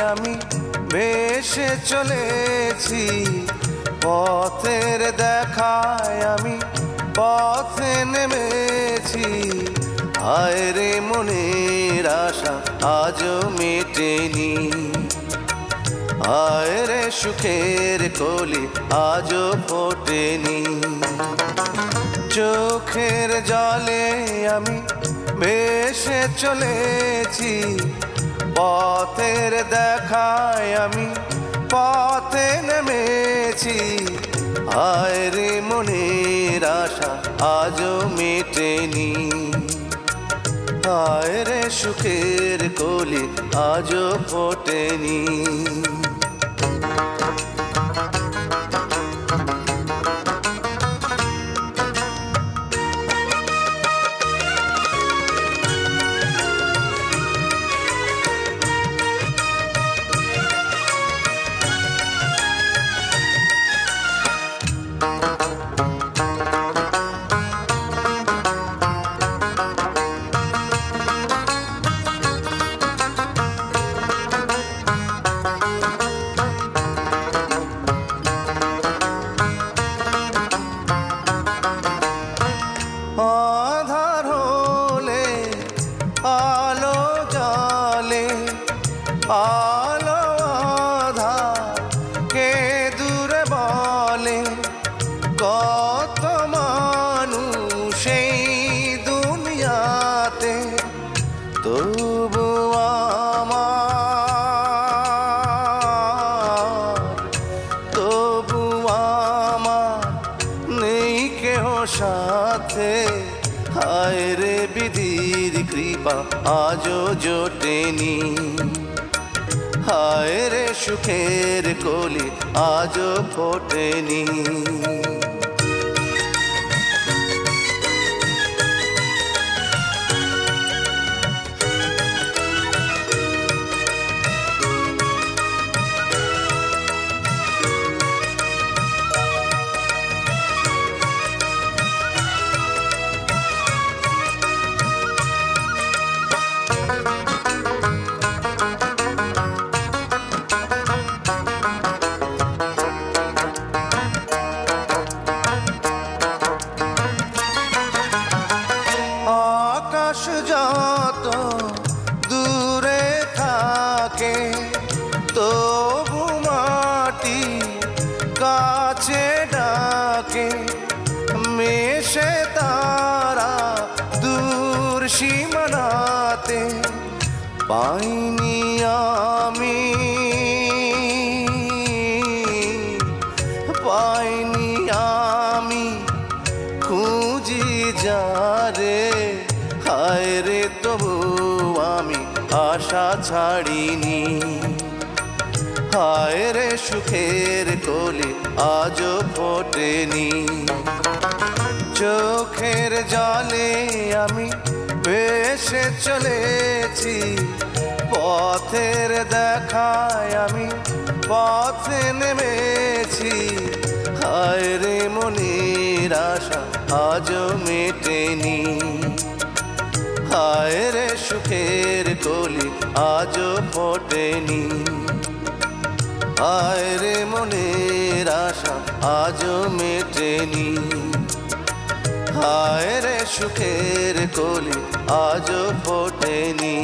আমি ভেসে চলেছি। পথের দেখায় আমি পথে নেমেছি। হায় রে মনের আশা আজও মেটেনি। হায় রে সুখের কলি আজও ফোটেনি। চোখের জলে আমি ভেসে চলেছি। পথের দেখায় আমি পথে নেমেছি। আয় রে মনের আশা আজও মেটেনি। হায় রে সুখের কলি আজও ফোটেনি। আলো কে দূরে বলে কত মানুষ দুনিয়াতে তবু আমার তবু আমার নেই কেহ সাথে। হায় রে বিধির জোটেনি। হায় রে সুখের কলি আজও ফোটেনি। দূর সীমানাতে পাইনি আমি। পাইনি আমি খুঁজি যারে। হায় রে তবু আমি আশা ছাড়িনি। হায় রে সুখের কলি আজও ফোটেনি। চোখের জলে আমি ভেসে চলেছি। পথের দেখায় আমি পথে নেমেছি। হায় রে মনের আশা আজও মেটেনি। হায় রে সুখের কলি আজও ফোটেনি। হায় রে মনের আশা আজও মেটেনি। হায় রে সুখের কলি আজ ফোটেনি।